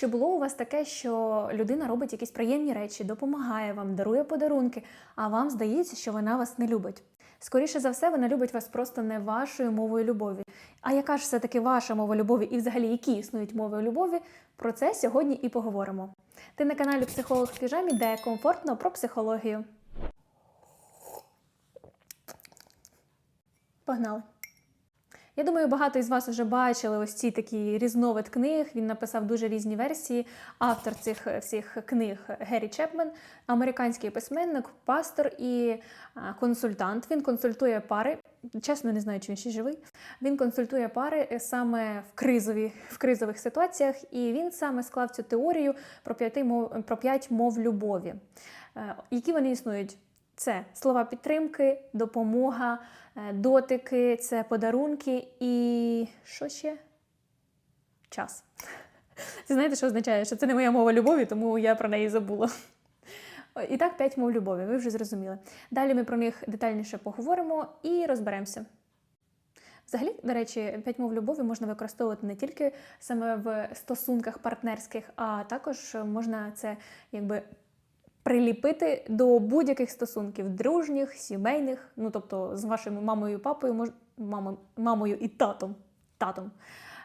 Чи було у вас таке, що людина робить якісь приємні речі, допомагає вам, дарує подарунки, а вам здається, що вона вас не любить? Скоріше за все, вона любить вас просто не вашою мовою любові. А яка ж все-таки ваша мова любові і взагалі які існують мови любові? Про це сьогодні і поговоримо. Ти на каналі Психолог в піжамі, де комфортно про психологію. Погнали! Я думаю, багато із вас вже бачили ось ці такі різновид книг. Він написав дуже різні версії. Автор цих всіх книг Геррі Чепмен, американський письменник, пастор і консультант. Він консультує пари. Чесно, не знаю, чи він ще живий. Він консультує пари саме в кризові, в кризових ситуаціях, і він саме склав цю теорію про п'яти мов про п'ять мов любові. Е, Які вони існують? Це слова підтримки, допомога, е, дотики, це подарунки і що ще? Час. Це знаєте, що означає? Що це не моя мова любові, тому я про неї забула. І так, п'ять мов любові, ви вже зрозуміли. Далі ми про них детальніше поговоримо і розберемося. Взагалі, до речі, п'ять мов любові можна використовувати не тільки саме в стосунках партнерських, а також можна це якби приліпити до будь-яких стосунків дружніх, сімейних, ну тобто з вашою мамою, папою, мож... мамою, мамою і татом. татом.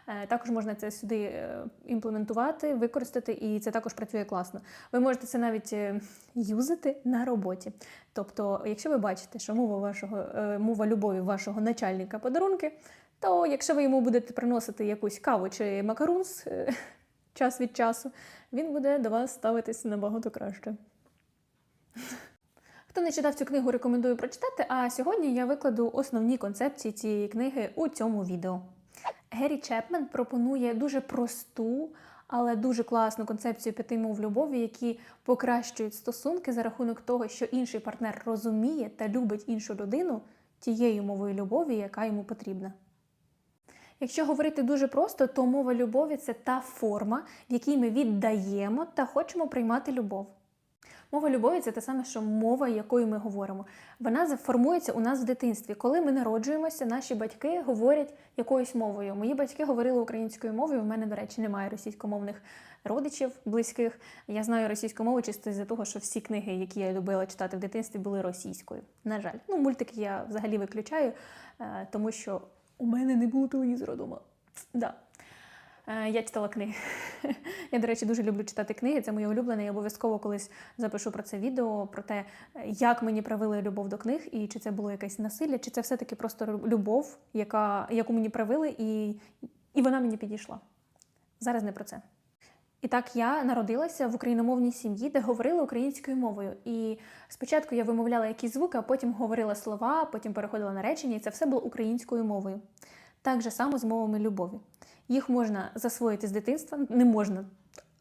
Е, Також можна це сюди е, імплементувати, використати, і це також працює класно. Ви можете це навіть е, юзати на роботі. Тобто, якщо ви бачите, що мова вашого мова любові вашого начальника подарунки, то якщо ви йому будете приносити якусь каву чи макарунс е, час від часу, він буде до вас ставитися набагато краще. Хто не читав цю книгу, рекомендую прочитати. А сьогодні я викладу основні концепції цієї книги у цьому відео. Геррі Чепмен пропонує дуже просту, але дуже класну концепцію п'яти мов любові, які покращують стосунки за рахунок того, що інший партнер розуміє та любить іншу людину тією мовою любові, яка йому потрібна. Якщо говорити дуже просто, то мова любові це та форма, в якій ми віддаємо та хочемо приймати любов. Мова любові це те саме, що мова, якою ми говоримо. Вона формується у нас в дитинстві. Коли ми народжуємося, наші батьки говорять якоюсь мовою. Мої батьки говорили українською мовою. У мене, до речі, немає російськомовних родичів близьких. Я знаю російську мову чисто з-за того, що всі книги, які я любила читати в дитинстві, були російською. На жаль, ну мультики я взагалі виключаю, е, тому що у мене не було телевізора вдома. Да. Е, Я читала книги. Я, до речі, дуже люблю читати книги. Це моє улюблене. Я обов'язково колись запишу про це відео, про те, як мені привили любов до книг, і чи це було якесь насилля, чи це все-таки просто любов, яка, яку мені привили, і, і вона мені підійшла. Зараз не про це. І так, я народилася в україномовній сім'ї, де говорили українською мовою. І спочатку я вимовляла якісь звуки, а потім говорила слова, потім переходила на речення, і це все було українською мовою. Так же само з мовами любові. Їх можна засвоїти з дитинства, не можна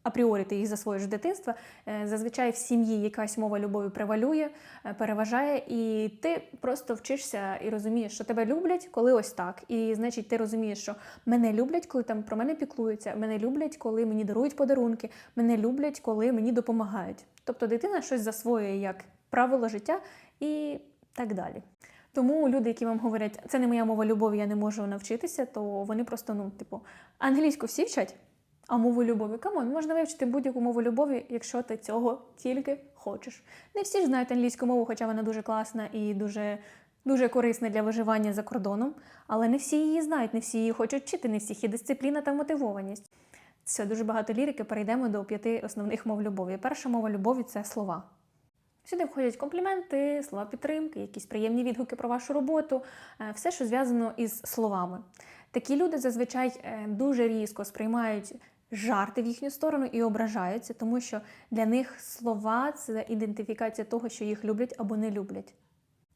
апріорі ти їх засвоїш з дитинства. Е, Зазвичай в сім'ї якась мова любові превалює, е, переважає, і ти просто вчишся і розумієш, що тебе люблять, коли ось так. І значить, ти розумієш, що мене люблять, коли там про мене піклуються, мене люблять, коли мені дарують подарунки, мене люблять, коли мені допомагають. Тобто дитина щось засвоює як правило життя і так далі. Тому люди, які вам говорять, це не моя мова любові, я не можу навчитися, то вони просто, ну, типу, англійську всі вчать, а мову любові. Камон, можна вивчити будь-яку мову любові, якщо ти цього тільки хочеш. Не всі ж знають англійську мову, хоча вона дуже класна і дуже, дуже корисна для виживання за кордоном. Але не всі її знають, не всі її хочуть вчити, не всіх є дисципліна та мотивованість. Все, дуже багато лірики. Перейдемо до п'яти основних мов любові. Перша мова любові це слова. Сюди входять компліменти, слова підтримки, якісь приємні відгуки про вашу роботу, е, все, що зв'язано із словами. Такі люди зазвичай е, дуже різко сприймають жарти в їхню сторону і ображаються, тому що для них слова це ідентифікація того, що їх люблять або не люблять.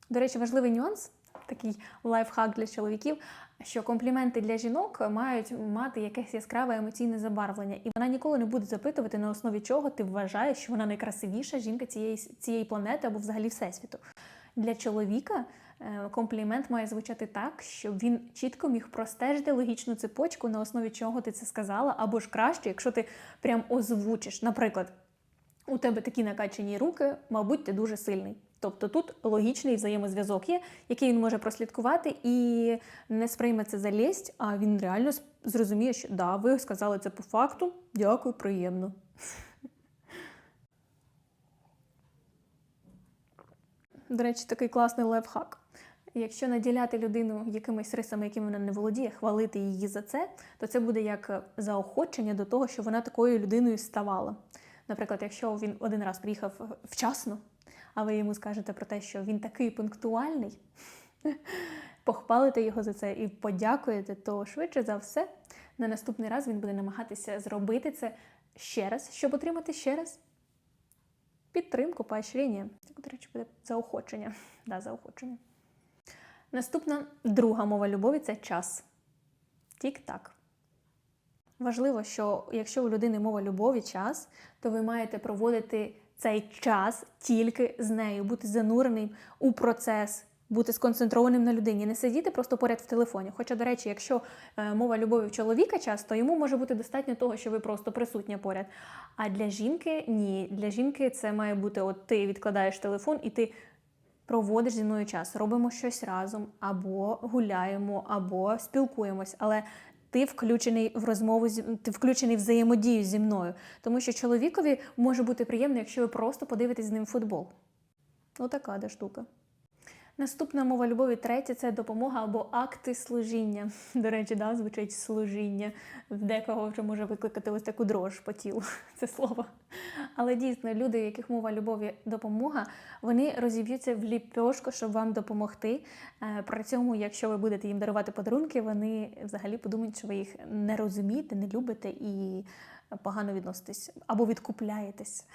До речі, важливий нюанс, такий лайфхак для чоловіків, що компліменти для жінок мають мати якесь яскраве емоційне забарвлення, і вона ніколи не буде запитувати, на основі чого ти вважаєш, що вона найкрасивіша жінка цієї, цієї планети або взагалі всесвіту. Для чоловіка е, комплімент має звучати так, щоб він чітко міг простежити логічну цепочку, на основі чого ти це сказала, або ж краще, якщо ти прям озвучиш. Наприклад, у тебе такі накачані руки, мабуть, ти дуже сильний. Тобто тут логічний взаємозв'язок є, який він може прослідкувати і не сприйме це за лєсть, а він реально зрозуміє, що да, ви сказали це по факту. Дякую, приємно. До речі, такий класний лайфхак. Якщо наділяти людину якимись рисами, якими вона не володіє, хвалити її за це, то це буде як заохочення до того, що вона такою людиною ставала. Наприклад, якщо він один раз приїхав вчасно, а ви йому скажете про те, що він такий пунктуальний, похвалите його за це і подякуєте, то швидше за все на наступний раз він буде намагатися зробити це ще раз, щоб отримати ще раз підтримку, поощрення. Так, до речі, буде заохочення. Да, заохочення. Наступна друга мова любові це час. Тік-так. Важливо, що якщо у людини мова любові час, то ви маєте проводити цей час тільки з нею, бути зануреним у процес, бути сконцентрованим на людині, не сидіти просто поряд в телефоні. Хоча, до речі, якщо е, мова любові в чоловіка час, то йому може бути достатньо того, що ви просто присутня поряд. А для жінки ні. Для жінки це має бути: от ти відкладаєш телефон і ти проводиш зі мною час, робимо щось разом, або гуляємо, або спілкуємось. Але ти включений в розмову ти включений в взаємодію зі мною. Тому що чоловікові може бути приємно, якщо ви просто подивитесь з ним футбол. Отака де штука. Наступна мова любові, третя це допомога або акти служіння. До речі, да, звучить служіння. В декого вже може викликати ось таку дрож по тілу це слово. Але дійсно, люди, яких мова любові допомога, вони розіб'ються в ліпьошку, щоб вам допомогти. Е, При цьому, якщо ви будете їм дарувати подарунки, вони взагалі подумають, що ви їх не розумієте, не любите і погано відноситесь або відкупляєтесь.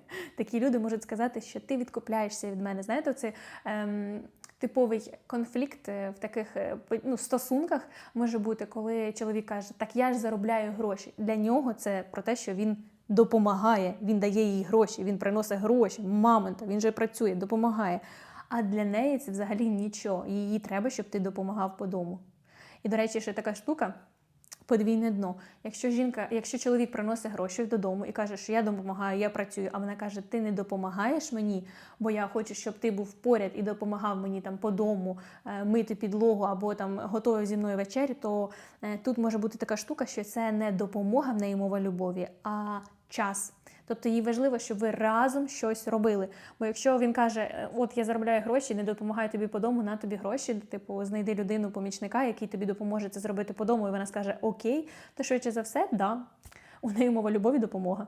Такі люди можуть сказати, що ти відкупляєшся від мене. Знаєте, це ем, типовий конфлікт е, в таких е, ну, стосунках може бути, коли чоловік каже, так я ж заробляю гроші. Для нього це про те, що він допомагає, він дає їй гроші, він приносить гроші, мамонта, він же працює, допомагає. А для неї це взагалі нічого. Їй треба, щоб ти допомагав по дому. І, до речі, ще така штука. Подвійне дно. Якщо жінка, якщо чоловік приносить гроші додому і каже, що я допомагаю, я працюю, а вона каже, ти не допомагаєш мені, бо я хочу, щоб ти був поряд і допомагав мені там по дому е, мити підлогу або там готував зі мною вечерю, то е, тут може бути така штука, що це не допомога в неї мова любові, а час. Тобто їй важливо, щоб ви разом щось робили. Бо якщо він каже, «Е, от я заробляю гроші, не допомагаю тобі по дому, на тобі гроші, типу, знайди людину, помічника, який тобі допоможе це зробити по дому, і вона скаже Окей, то швидше за все, да, у неї мова любові допомога.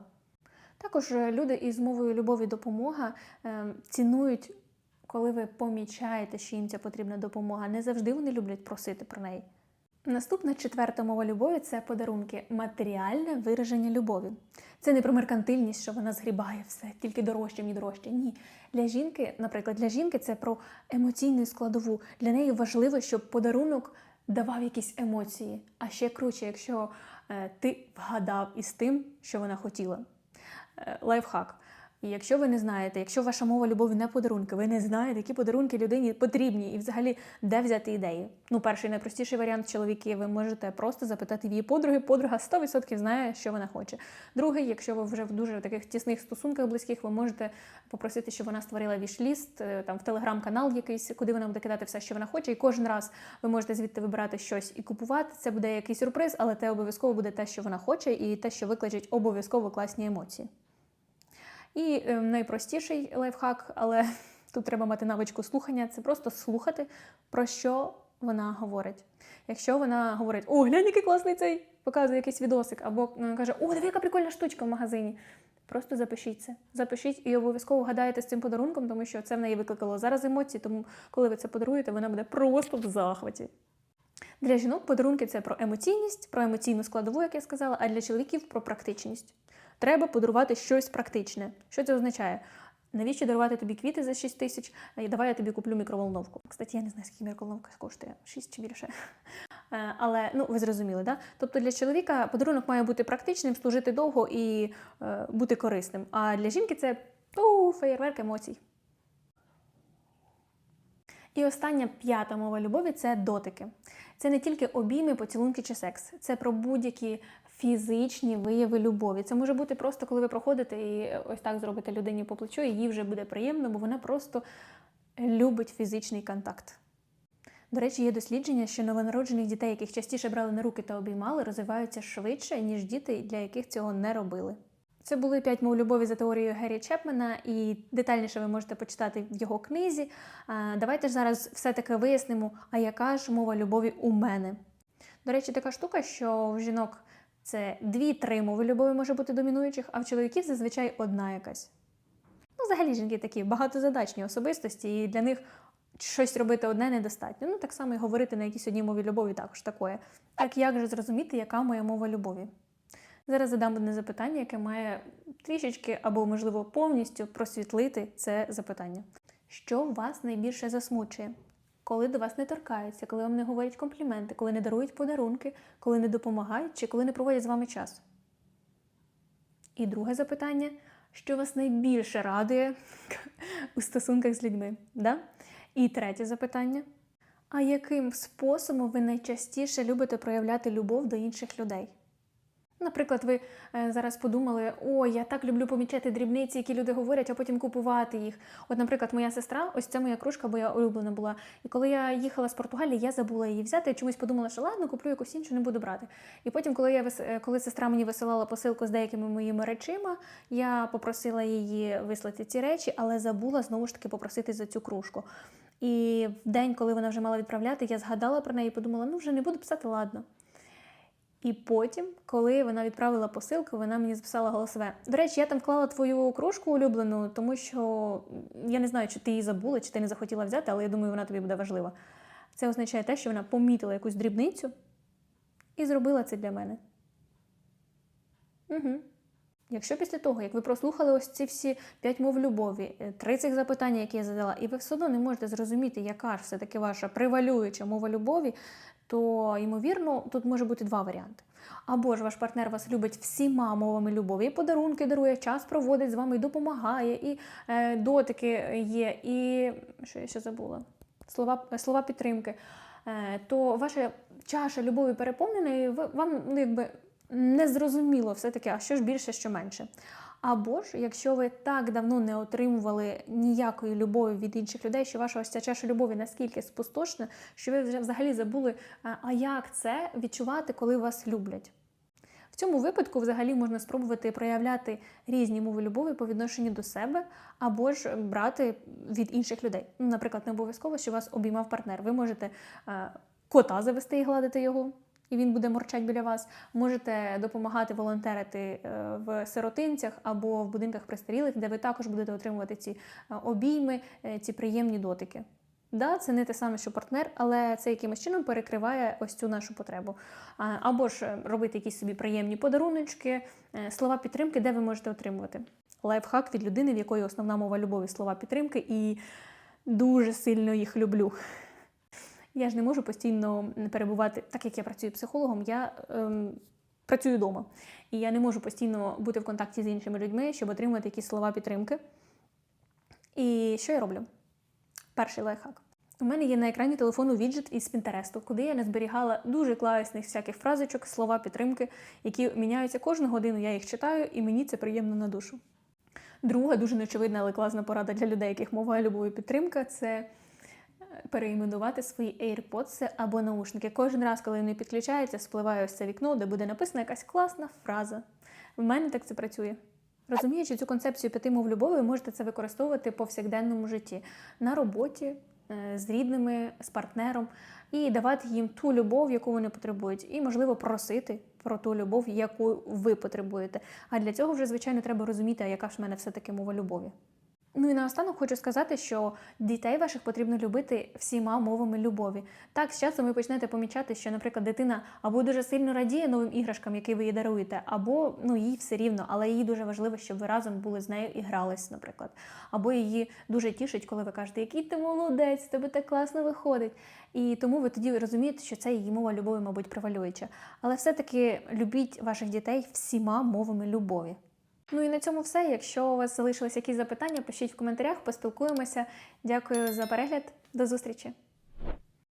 Також е, люди із мовою любові допомога е, цінують, коли ви помічаєте, що їм ця потрібна допомога. Не завжди вони люблять просити про неї. Наступна четверта мова любові це подарунки, матеріальне вираження любові. Це не про меркантильність, що вона згрібає все, тільки дорожче, мені дорожче. Ні. Для жінки, наприклад, для жінки це про емоційну складову. Для неї важливо, щоб подарунок давав якісь емоції. А ще круче, якщо е, ти вгадав із тим, що вона хотіла. Е, лайфхак. І якщо ви не знаєте, якщо ваша мова любові не подарунки, ви не знаєте, які подарунки людині потрібні, і взагалі де взяти ідеї. Ну, перший найпростіший варіант чоловіки, ви можете просто запитати в її подруги. Подруга 100% знає, що вона хоче. Другий, якщо ви вже в дуже таких тісних стосунках близьких, ви можете попросити, щоб вона створила вішліст, е, там в телеграм-канал якийсь, куди вона буде кидати все, що вона хоче. І кожен раз ви можете звідти вибирати щось і купувати. Це буде якийсь сюрприз, але те обов'язково буде те, що вона хоче, і те, що викличуть обов'язково класні емоції. І е, найпростіший лайфхак, але тут треба мати навичку слухання, це просто слухати, про що вона говорить. Якщо вона говорить, о, глянь, який класний цей, показує якийсь відосик, або е, каже, о, диви, яка прикольна штучка в магазині. Просто запишіть це. Запишіть і обов'язково гадаєте з цим подарунком, тому що це в неї викликало зараз емоції, тому коли ви це подаруєте, вона буде просто в захваті. Для жінок подарунки це про емоційність, про емоційну складову, як я сказала, а для чоловіків про практичність. Треба подарувати щось практичне. Що це означає? Навіщо дарувати тобі квіти за 6 тисяч? Е, Давай я тобі куплю мікроволновку. Кстати, я не знаю, скільки мікроволновка коштує, 6 чи більше. Е, Але ну ви зрозуміли, да? Тобто для чоловіка подарунок має бути практичним, служити довго і е, бути корисним. А для жінки це у, феєрверк емоцій. І остання п'ята мова любові це дотики. Це не тільки обійми, поцілунки чи секс. Це про будь-які фізичні вияви любові. Це може бути просто, коли ви проходите і ось так зробите людині по плечу, і їй вже буде приємно, бо вона просто любить фізичний контакт. До речі, є дослідження, що новонароджених дітей, яких частіше брали на руки та обіймали, розвиваються швидше, ніж діти, для яких цього не робили. Це були п'ять мов любові за теорією Геррі Чепмена, і детальніше ви можете почитати в його книзі. Давайте ж зараз все-таки вияснимо, а яка ж мова любові у мене. До речі, така штука, що в жінок це дві-три мови любові може бути домінуючих, а в чоловіків зазвичай одна якась. Ну, взагалі жінки такі багатозадачні особистості, і для них щось робити одне недостатньо. Ну, так само і говорити на якійсь одній мові любові також такое. Так як же зрозуміти, яка моя мова любові? Зараз задам одне запитання, яке має трішечки або, можливо, повністю просвітлити це запитання. Що вас найбільше засмучує? Коли до вас не торкаються, коли вам не говорять компліменти, коли не дарують подарунки, коли не допомагають чи коли не проводять з вами час? І друге запитання: що вас найбільше радує у стосунках з людьми? Да? І третє запитання: а яким способом ви найчастіше любите проявляти любов до інших людей? Наприклад, ви е, зараз подумали, о, я так люблю помічати дрібниці, які люди говорять, а потім купувати їх. От, наприклад, моя сестра, ось це моя кружка, бо я улюблена була. І коли я їхала з Португалії, я забула її взяти. і чомусь подумала, що ладно, куплю якусь іншу, не буду брати. І потім, коли я е, коли сестра мені висилала посилку з деякими моїми речима, я попросила її вислати ці речі, але забула знову ж таки попросити за цю кружку. І в день, коли вона вже мала відправляти, я згадала про неї і подумала, ну вже не буду писати, ладно. І потім, коли вона відправила посилку, вона мені записала голосове. До речі, я там вклала твою кружку улюблену, тому що я не знаю, чи ти її забула, чи ти не захотіла взяти, але я думаю, вона тобі буде важлива. Це означає те, що вона помітила якусь дрібницю і зробила це для мене. Угу. Якщо після того, як ви прослухали ось ці всі п'ять мов любові, е, три цих запитання, які я задала, і ви все одно не можете зрозуміти, яка ж все-таки ваша превалююча мова любові, то ймовірно тут може бути два варіанти. Або ж ваш партнер вас любить всіма мовами любові, і подарунки дарує, час проводить з вами, і допомагає, і е, дотики є, і що я ще забула? Слова, слова підтримки. Е, то ваша чаша любові переповнена, і ви, вам ну, якби не зрозуміло все-таки, а що ж більше, що менше. Або ж, якщо ви так давно не отримували ніякої любові від інших людей, що ваша ось ця чаша любові наскільки спустошна, що ви вже взагалі забули, а а як це відчувати, коли вас люблять. В цьому випадку взагалі можна спробувати проявляти різні мови любові по відношенню до себе, або ж брати від інших людей. Ну, Наприклад, не обов'язково, що вас обіймав партнер. Ви можете е, кота завести і гладити його і він буде морчать біля вас. Можете допомагати волонтерити е, в сиротинцях або в будинках престарілих, де ви також будете отримувати ці е, обійми, е, ці приємні дотики. Да, це не те саме, що партнер, але це якимось чином перекриває ось цю нашу потребу. Або ж робити якісь собі приємні подаруночки, слова підтримки, де ви можете отримувати. Лайфхак від людини, в якої основна мова любові слова підтримки, і дуже сильно їх люблю. Я ж не можу постійно перебувати, так як я працюю психологом, я ем, працюю вдома. І я не можу постійно бути в контакті з іншими людьми, щоб отримати якісь слова підтримки. І що я роблю? Перший лайфхак. У мене є на екрані телефону віджит із Пінтересту, куди я не зберігала дуже класних всяких фразочок, слова підтримки, які міняються кожну годину. Я їх читаю, і мені це приємно на душу. Друга, дуже неочевидна, але класна порада для людей, яких мова любові підтримка це переіменувати свої AirPods або наушники. Кожен раз, коли вони підключаються, спливає ось це вікно, де буде написана якась класна фраза. В мене так це працює. Розуміючи цю концепцію п'яти мов любові, ви можете це використовувати в повсякденному житті на роботі, е, з рідними, з партнером і давати їм ту любов, яку вони потребують, і, можливо, просити про ту любов, яку ви потребуєте. А для цього вже, звичайно, треба розуміти, яка ж в мене все-таки мова любові. Ну і наостанок хочу сказати, що дітей ваших потрібно любити всіма мовами любові. Так, з часом ви почнете помічати, що, наприклад, дитина або дуже сильно радіє новим іграшкам, які ви їй даруєте, або ну їй все рівно, але їй дуже важливо, щоб ви разом були з нею і грались, наприклад. Або її дуже тішить, коли ви кажете, який ти молодець, тебе так класно виходить. І тому ви тоді розумієте, що це її мова любові, мабуть, превалююча. Але все-таки любіть ваших дітей всіма мовами любові. Ну і на цьому все. Якщо у вас залишились якісь запитання, пишіть в коментарях, поспілкуємося. Дякую за перегляд. До зустрічі!